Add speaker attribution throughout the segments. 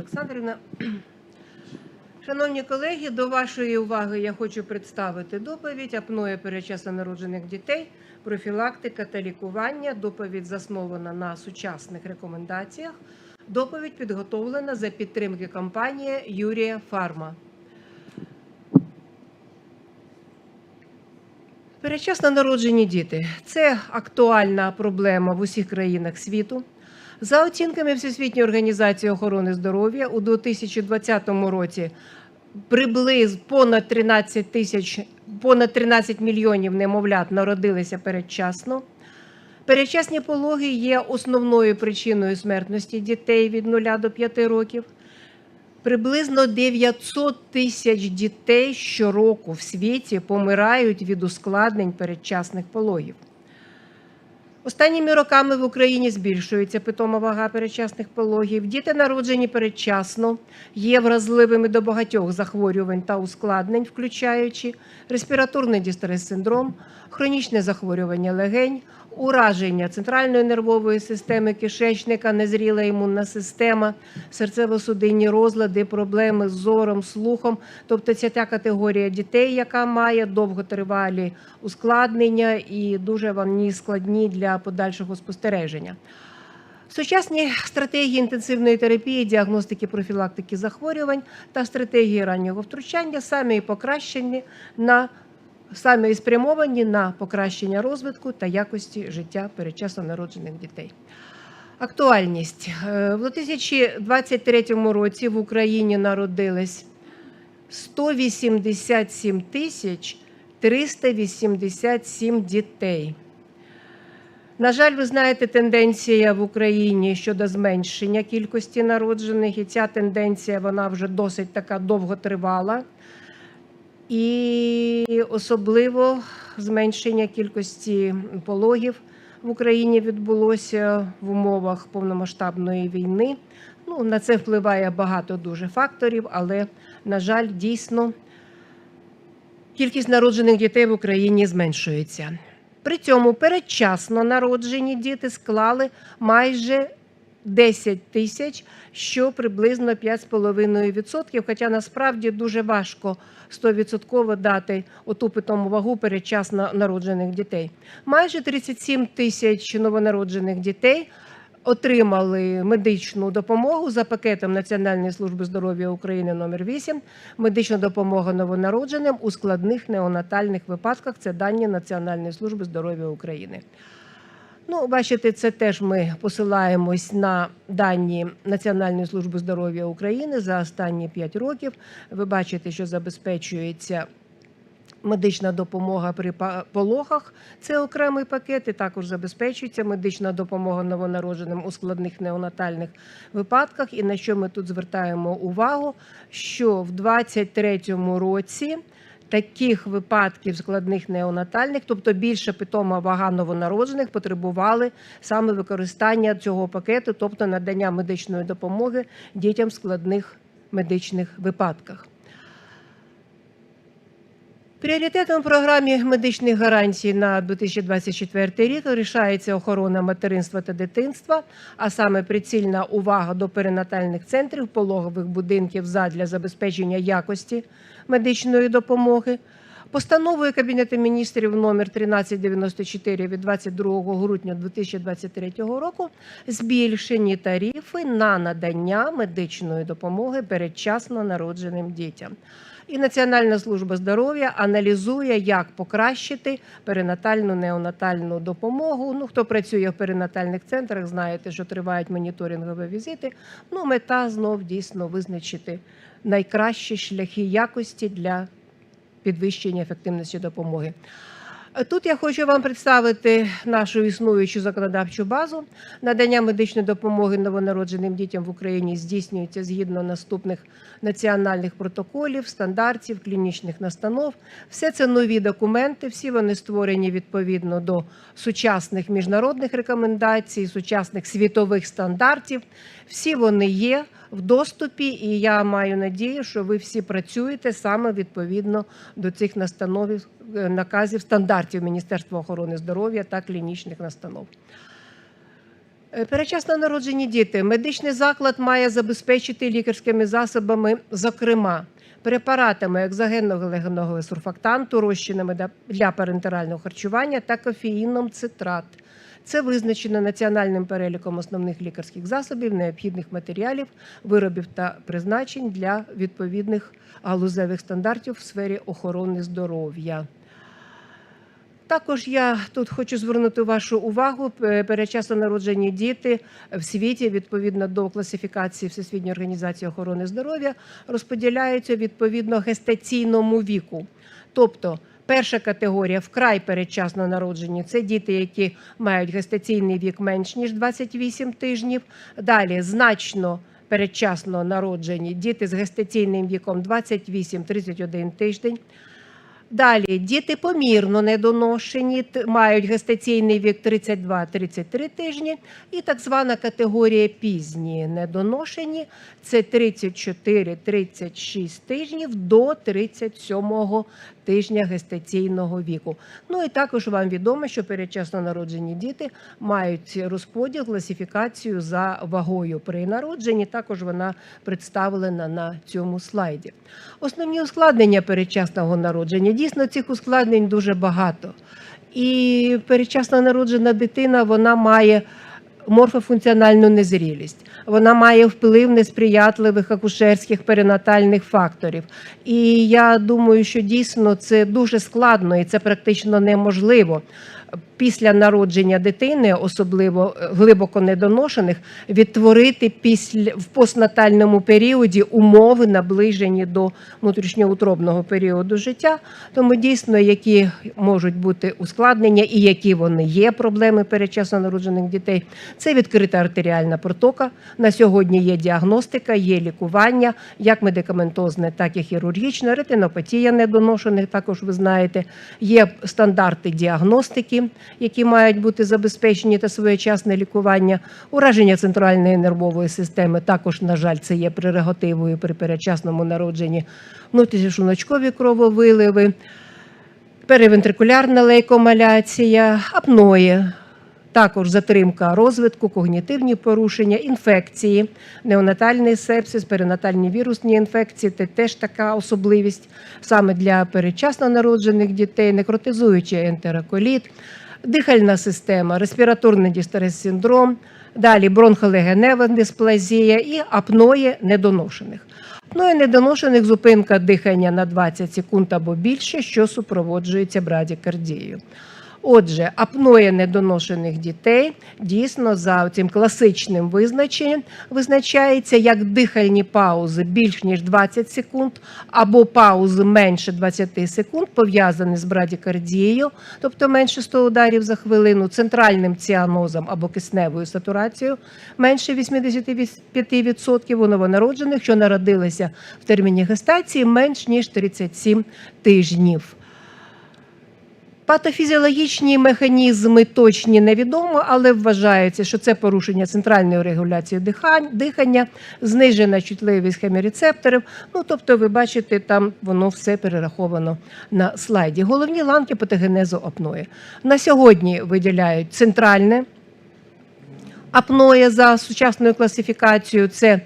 Speaker 1: Олександрівна. Шановні колеги, до вашої уваги я хочу представити доповідь апноє передчасно народжених дітей, профілактика та лікування. Доповідь заснована на сучасних рекомендаціях. Доповідь підготовлена за підтримки компанії Юрія Фарма. Передчасно народжені діти це актуальна проблема в усіх країнах світу. За оцінками Всесвітньої організації охорони здоров'я у 2020 році приблизно понад 13 тисяч, понад 13 мільйонів немовлят народилися передчасно. Передчасні пологи є основною причиною смертності дітей від 0 до 5 років. Приблизно 900 тисяч дітей щороку в світі помирають від ускладнень передчасних пологів. Останніми роками в Україні збільшується питома вага передчасних пологів. Діти, народжені передчасно, є вразливими до багатьох захворювань та ускладнень, включаючи респіраторний дістрес-синдром, хронічне захворювання легень, ураження центральної нервової системи, кишечника, незріла імунна система, серцево-судинні розлади, проблеми з зором, слухом. Тобто це та категорія дітей, яка має довготривалі ускладнення і дуже вони складні для подальшого спостереження. Сучасні стратегії інтенсивної терапії, діагностики, профілактики захворювань та стратегії раннього втручання самі покращені на саме і спрямовані на покращення розвитку та якості життя передчасно народжених дітей. Актуальність Е, в 2023 році в Україні народилось 187 тисяч 387 дітей. На жаль, ви знаєте, тенденція в Україні щодо зменшення кількості народжених, і ця тенденція вона вже досить така довготривала. І особливо зменшення кількості пологів в Україні відбулося в умовах повномасштабної війни. Ну, на це впливає багато дуже факторів, але, на жаль, дійсно кількість народжених дітей в Україні зменшується. При цьому передчасно народжені діти склали майже 10 тисяч, що приблизно 5,5%, хоча насправді дуже важко 100% дати оту питому вагу передчасно народжених дітей. Майже 37 тисяч новонароджених дітей отримали медичну допомогу за пакетом Національної служби здоров'я України номер 8 медична допомога новонародженим у складних неонатальних випадках. Це дані Національної служби здоров'я України. Ну, бачите, це теж ми посилаємось на дані Національної служби здоров'я України за останні 5 років. Ви бачите, що забезпечується медична допомога при пологах. Це окремий пакет. І також забезпечується медична допомога новонародженим у складних неонатальних випадках. І на що ми тут звертаємо увагу, що в 2023 році. Таких випадків складних неонатальних, тобто більше питома вага новонароджених, потребували саме використання цього пакету, тобто надання медичної допомоги дітям в складних медичних випадках. Пріоритетом в програмі медичних гарантій на 2024 рік рішається охорона материнства та дитинства, а саме прицільна увага до перинатальних центрів, пологових будинків задля забезпечення якості медичної допомоги. Постановою Кабінету міністрів номер 1394 від 22 грудня 2023 року збільшені тарифи на надання медичної допомоги передчасно народженим дітям. І Національна служба здоров'я аналізує, як покращити перинатальну неонатальну допомогу. Ну, хто працює в перинатальних центрах, знаєте, що тривають моніторингові візити. Ну, мета знов дійсно визначити найкращі шляхи якості для підвищення ефективності допомоги. Тут я хочу вам представити нашу існуючу законодавчу базу. Надання медичної допомоги новонародженим дітям в Україні здійснюється згідно наступних національних протоколів, стандартів, клінічних настанов. Все це нові документи, всі вони створені відповідно до сучасних міжнародних рекомендацій, сучасних світових стандартів. Всі вони є в доступі, і я маю надію, що ви всі працюєте саме відповідно до цих настановів, наказів, стандартів Міністерства охорони здоров'я та клінічних настанов. Е, Передчасно народжені діти. Медичний заклад має забезпечити лікарськими засобами, зокрема, препаратами екзогенного сурфактанту, розчинами для парентерального харчування та кофеїном цитрат. Це визначено національним переліком основних лікарських засобів, необхідних матеріалів, виробів та призначень для відповідних галузевих стандартів в сфері охорони здоров'я. Також я тут хочу звернути вашу увагу. е, Передчасно народжені діти в світі відповідно до класифікації Всесвітньої організації охорони здоров'я розподіляються відповідно гестаційному віку. Тобто, перша категорія вкрай передчасно народжені це діти, які мають гестаційний вік менш ніж 28 тижнів. Далі значно передчасно народжені діти з гестаційним віком 28-31 тиждень. Далі діти помірно недоношені, мають гестаційний вік 32-33 тижні, і так звана категорія пізні недоношені це 34-36 тижнів до 37 тижня гестаційного віку. Ну і також вам відомо, що передчасно народжені діти мають розподіл, класифікацію за вагою при народженні. Також вона представлена на цьому слайді. Основні ускладнення передчасного народження. Дійсно, цих ускладнень дуже багато. І передчасно народжена дитина вона має морфофункціональну незрілість. Вона має вплив несприятливих акушерських перинатальних факторів. І я думаю, що дійсно це дуже складно і це практично неможливо. Після народження дитини, особливо е, глибоко недоношених, відтворити після в постнатальному періоді умови, наближені до внутрішньоутробного періоду життя. Тому дійсно, які можуть бути ускладнення і які вони є, проблеми передчасно народжених дітей, це відкрита артеріальна протока. На сьогодні є діагностика, є лікування, як медикаментозне, так і хірургічне, ретинопатія недоношених. Також ви знаєте, є стандарти діагностики, які мають бути забезпечені та своєчасне лікування. Ураження центральної нервової системи також, на жаль, це є прерогативою при передчасному народженні. Внутрішньошуночкові крововиливи, перевентрикулярна лейкомаляція, апної. Також затримка розвитку, когнітивні порушення, інфекції, неонатальний сепсис, перинатальні вірусні інфекції це теж така особливість саме для передчасно народжених дітей, некротизуючий ентероколіт, дихальна система, респіраторний дістрес-синдром, далі бронхолегенева дисплазія і апної недоношених. І недоношених зупинка дихання на 20 секунд або більше, що супроводжується брадікардією. Отже, апноє недоношених дітей дійсно за цим класичним визначенням визначається як дихальні паузи більш ніж 20 секунд або паузи менше 20 секунд, пов'язані з брадікардією, тобто менше 100 ударів за хвилину, центральним ціанозом або кисневою сатурацією менше 85% у новонароджених, що народилися в терміні гестації менш ніж 37 тижнів. Патофізіологічні механізми точні невідомо, але вважається, що це порушення центральної регуляції дихання, знижена чутливість хемірецепторів. Ну, тобто, ви бачите, там воно все перераховано на слайді. Головні ланки патогенезу апної. На сьогодні виділяють центральне апноє за сучасною класифікацією. Це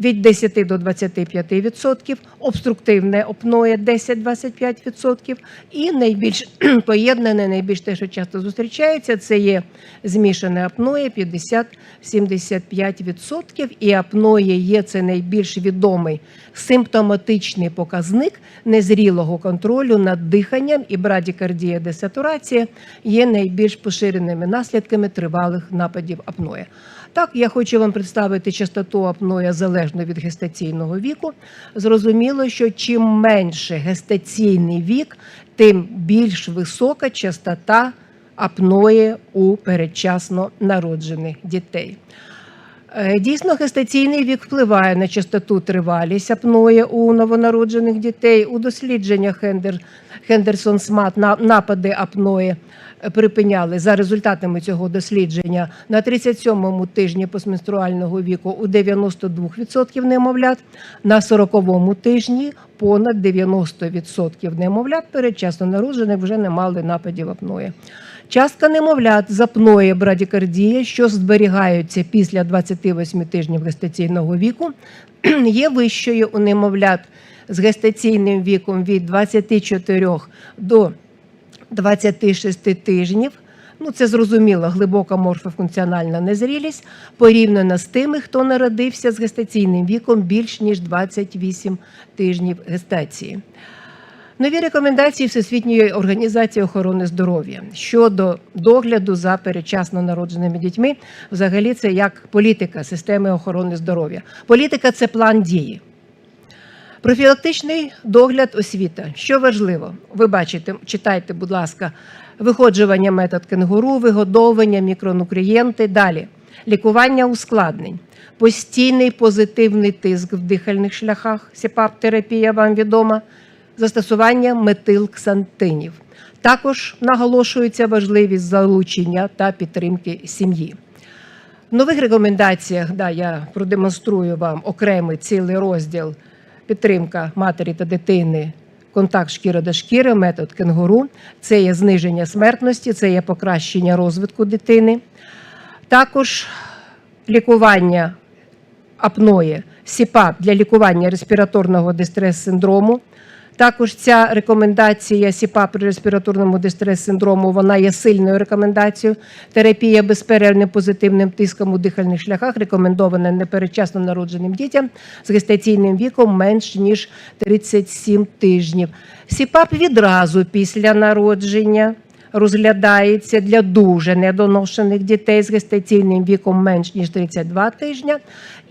Speaker 1: від 10 до 25%, обструктивне апноє 10-25%, і найбільш поєднане, найбільш те, що часто зустрічається, це є змішане апноє 50-75%, і апноє є це найбільш відомий симптоматичний показник незрілого контролю над диханням, і брадікардія десатурація є найбільш поширеними наслідками тривалих нападів апноє. Так, я хочу вам представити частоту апноя залежно від гестаційного віку. Зрозуміло, що чим менше гестаційний вік, тим більш висока частота апної у передчасно народжених дітей. Е, Дійсно, гестаційний вік впливає на частоту тривалість апної у новонароджених дітей. У дослідженнях Хендер, Хендерсон Смат напади апної припиняли за результатами цього дослідження на 37-му тижні постменструального віку у 92% немовлят, на 40-му тижні понад 90% немовлят передчасно народжених вже не мали нападів апної. Частка немовлят з апної брадікардії, що зберігаються після 28 тижнів гестаційного віку, є вищою у немовлят з гестаційним віком від 24 до 26 тижнів. Ну, це зрозуміло, глибока морфофункціональна незрілість порівняно з тими, хто народився з гестаційним віком більш ніж 28 тижнів гестації. Нові рекомендації Всесвітньої організації охорони здоров'я щодо догляду за передчасно народженими дітьми, взагалі, це як політика системи охорони здоров'я. Політика це план дії. Профілактичний догляд освіта. Що важливо? Ви бачите, читайте, будь ласка, виходжування метод кенгуру, вигодовування, мікронутрієнти. Далі лікування ускладнень, постійний позитивний тиск в дихальних шляхах, сіпап-терапія вам відома, застосування метилксантинів. Також наголошується важливість залучення та підтримки сім'ї. В нових рекомендаціях да, я продемонструю вам окремий цілий розділ підтримка матері та дитини, контакт шкіра до шкіри, метод кенгуру. Це є зниження смертності, це є покращення розвитку дитини. Також лікування апної СІПАП для лікування респіраторного дистрес-синдрому. Також ця рекомендація СІПАП при респіраторному дистрес-синдрому вона є сильною рекомендацією. Терапія безперервним позитивним тиском у дихальних шляхах рекомендована непередчасно народженим дітям з гестаційним віком менш ніж 37 тижнів. СІПАП відразу після народження розглядається для дуже недоношених дітей з гестаційним віком менш ніж 32 тижня,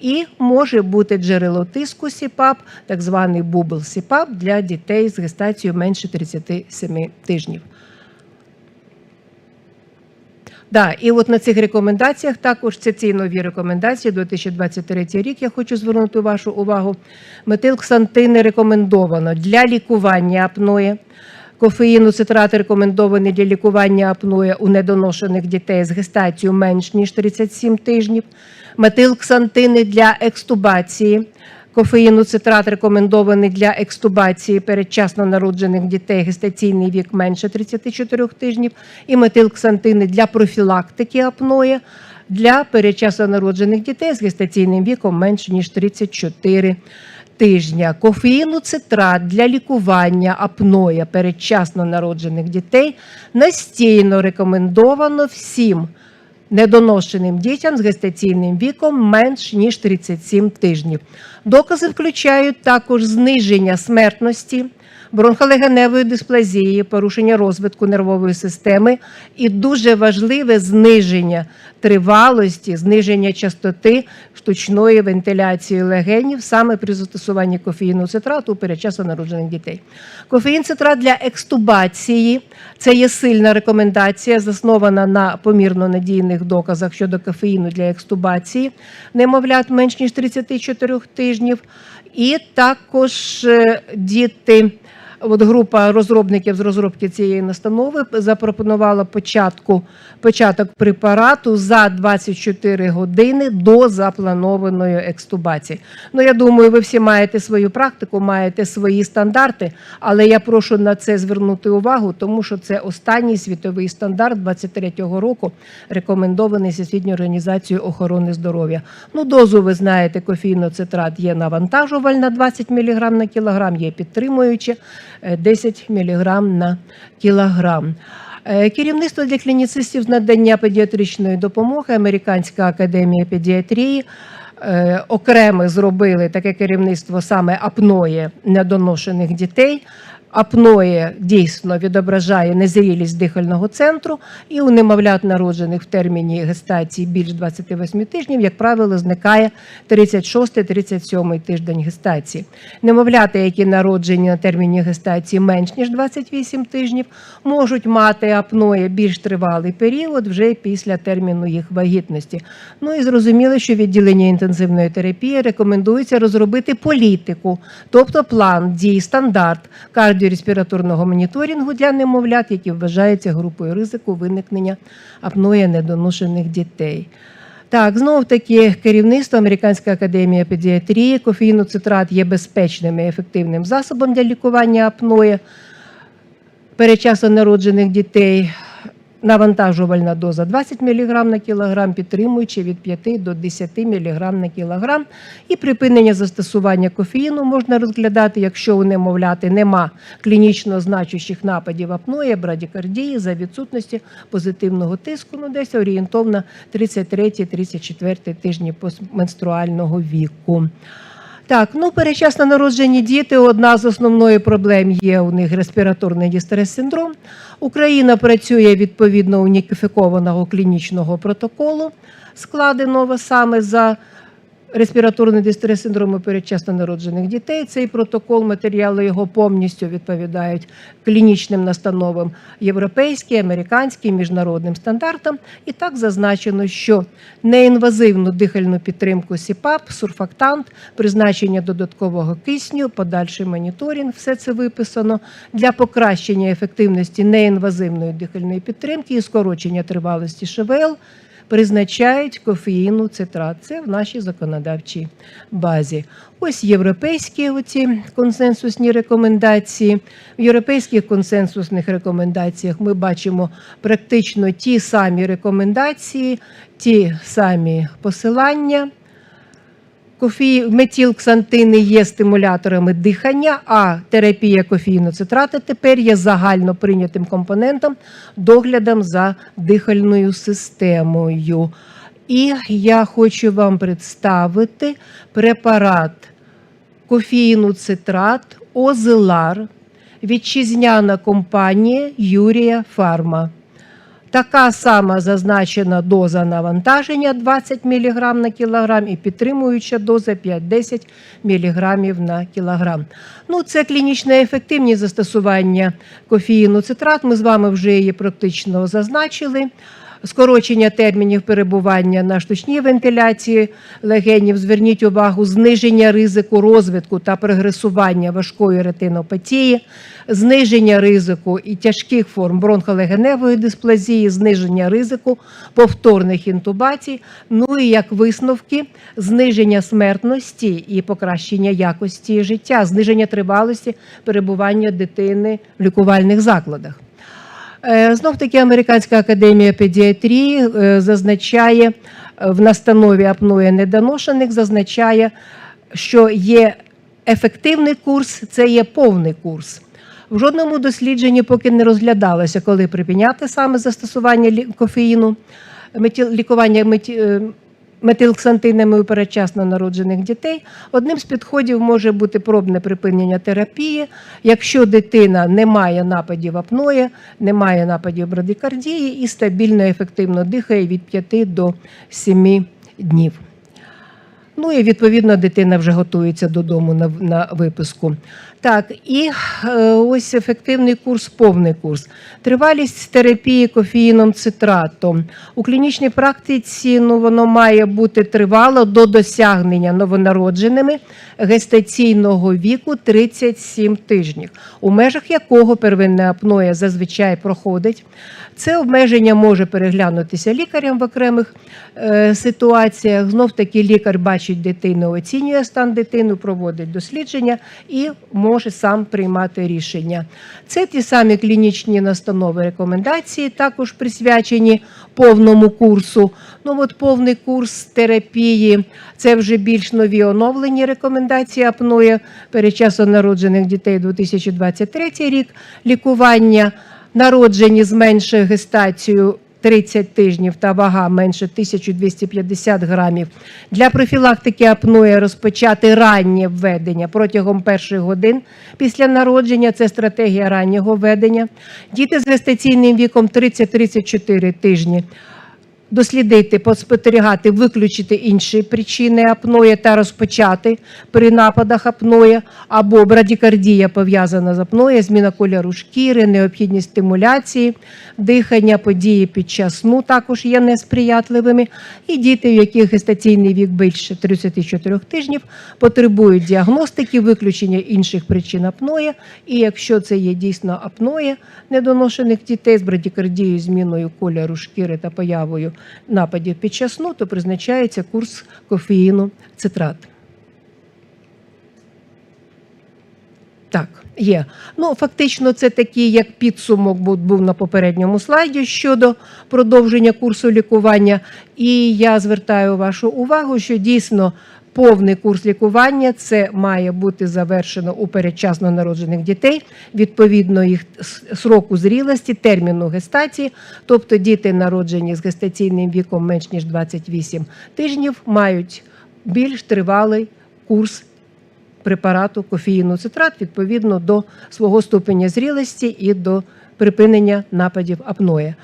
Speaker 1: і може бути джерело тиску СІПАП, так званий бубл СІПАП для дітей з гестацією менше 37 тижнів. Да, і от на цих рекомендаціях також це ці нові рекомендації 2023 рік. Я хочу звернути вашу увагу. Метилксантини рекомендовано для лікування апної. Кофеїну цитрат рекомендований для лікування апної у недоношених дітей з гестацією менш ніж 37 тижнів. Метилксантини для екстубації. Кофеїну цитрат рекомендований для екстубації передчасно народжених дітей гестаційний вік менше 34 тижнів. І метилксантини для профілактики апної для передчасно народжених дітей з гестаційним віком менше ніж 34 тижня. Кофеїну цитрат для лікування апноя передчасно народжених дітей настійно рекомендовано всім недоношеним дітям з гестаційним віком менш ніж 37 тижнів. Докази включають також зниження смертності, бронхолегеневої дисплазії, порушення розвитку нервової системи і дуже важливе зниження тривалості, зниження частоти штучної вентиляції легенів саме при застосуванні кофеїну цитрату у передчасно народжених дітей. Кофеїн цитрат для екстубації це є сильна рекомендація, заснована на помірно надійних доказах щодо кофеїну для екстубації, немовлят менш ніж 34 тижнів. І також е, діти. От група розробників з розробки цієї настанови запропонувала початку, початок препарату за 24 години до запланованої екстубації. Ну, я думаю, ви всі маєте свою практику, маєте свої стандарти, але я прошу на це звернути увагу, тому що це останній світовий стандарт 23-го року, рекомендований Всесвітньою організацією охорони здоров'я. Ну, дозу, ви знаєте, кофеїноцитрат є навантажувальна 20 мг на кілограм, є підтримуюча. 10 мг на кілограм. Е, Керівництво для клініцистів з надання педіатричної допомоги, Американська академія педіатрії. е, Окремо зробили таке керівництво саме апної недоношених дітей. Апноє дійсно відображає незрілість дихального центру, і у немовлят, народжених в терміні гестації більш 28 тижнів, як правило, зникає 36-37 тиждень гестації. Немовлята, які народжені на терміні гестації менш ніж 28 тижнів, можуть мати апноє більш тривалий період вже після терміну їх вагітності. Ну і зрозуміло, що відділення інтенсивної терапії рекомендується розробити політику, тобто план дій, стандарт кардіореспіраторного моніторингу для немовлят, які вважаються групою ризику виникнення апної недоношених дітей. Так, знов таки керівництво Американська академія педіатрії, кофеїноцитрат є безпечним і ефективним засобом для лікування апної передчасно народжених дітей. Навантажувальна доза 20 мг на кілограм, підтримуючи від 5 до 10 мг на кілограм. І припинення застосування кофеїну можна розглядати, якщо у немовляти нема клінічно значущих нападів апної, брадікардії за відсутності позитивного тиску, ну десь орієнтовно 33-34 тижні постменструального віку. Так, ну перечасно народжені діти. Одна з основної проблем є у них респіраторний дістрес-синдром. Україна працює відповідно уніфікованого клінічного протоколу, складеного саме за респіраторний дистрес-синдром у передчасно народжених дітей. Цей протокол, матеріали його повністю відповідають клінічним настановам європейським, американським, міжнародним стандартам. І так зазначено, що неінвазивну дихальну підтримку СІПАП, сурфактант, призначення додаткового кисню, подальший моніторинг, все це виписано для покращення ефективності неінвазивної дихальної підтримки і скорочення тривалості ШВЛ призначають кофеїну цитрат. Це в нашій законодавчій базі. Ось європейські оці консенсусні рекомендації. В європейських консенсусних рекомендаціях ми бачимо практично ті самі рекомендації, ті самі посилання. Кофі... Метілксантини є стимуляторами дихання, а терапія кофеїноцитрата тепер є загально прийнятим компонентом доглядом за дихальною системою. І я хочу вам представити препарат кофеїноцитрат Озелар, вітчизняна компанія Юрія Фарма. Така сама зазначена доза навантаження 20 мг на кілограм і підтримуюча доза 5-10 мг на кілограм. Ну, це клінічна ефективність застосування кофеїну цитрат. Ми з вами вже її практично зазначили. Скорочення термінів перебування на штучній вентиляції легенів. Зверніть увагу, зниження ризику розвитку та прогресування важкої ретинопатії, зниження ризику і тяжких форм бронхолегеневої дисплазії, зниження ризику повторних інтубацій. Ну і як висновки, зниження смертності і покращення якості життя, зниження тривалості перебування дитини в лікувальних закладах. Знов таки Американська академія педіатрії е, зазначає е, в настанові апноє недоношених, зазначає, що є ефективний курс, це є повний курс. В жодному дослідженні поки не розглядалося, коли припиняти саме застосування кофеїну, лікування е, метилксантинами у передчасно народжених дітей. Одним з підходів може бути пробне припинення терапії, якщо дитина не має нападів апної, не має нападів брадикардії і стабільно ефективно дихає від 5 до 7 днів. Ну і відповідно дитина вже готується додому на, на виписку. Так, і е, ось ефективний курс, повний курс. Тривалість терапії кофеїном цитратом. У клінічній практиці ну, воно має бути тривало до досягнення новонародженими гестаційного віку 37 тижнів, у межах якого первинна апноя зазвичай проходить. Це обмеження може переглянутися лікарем в окремих е, ситуаціях. Знов таки лікар бачить дитину, оцінює стан дитини, проводить дослідження і може сам приймати рішення. Це ті самі клінічні настанови рекомендації, також присвячені повному курсу. Ну от повний курс терапії це вже більш нові оновлені рекомендації апноє передчасно народжених дітей 2023 рік. Лікування народжені з меншою гестацією 30 тижнів та вага менше 1250 грамів. Для профілактики апної розпочати раннє введення протягом перших годин після народження. Це стратегія раннього введення. Діти з гестаційним віком 30-34 тижні. Дослідити, поспостерігати, виключити інші причини апної та розпочати при нападах апної або брадікардія пов'язана з апної, зміна кольору шкіри, необхідність стимуляції, дихання, події під час сну також є несприятливими. І діти, у яких гестаційний вік більше 34 тижнів, потребують діагностики, виключення інших причин апної. І якщо це є дійсно апноє недоношених дітей з брадікардією, зміною кольору шкіри та появою нападів під час сну, то призначається курс кофеїну цитрат. Так, є. Ну, фактично, це такий як підсумок був, на попередньому слайді щодо продовження курсу лікування. І я звертаю вашу увагу, що дійсно повний курс лікування. Це має бути завершено у передчасно народжених дітей, відповідно їх сроку зрілості, терміну гестації, тобто діти, народжені з гестаційним віком менш ніж 28 тижнів, мають більш тривалий курс препарату кофеїну цитрат відповідно до свого ступеня зрілості і до припинення нападів апної.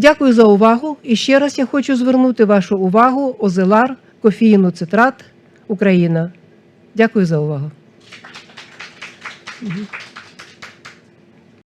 Speaker 1: Дякую за увагу. І ще раз я хочу звернути вашу увагу Озелар, кофеїноцитрат Україна. Дякую за увагу.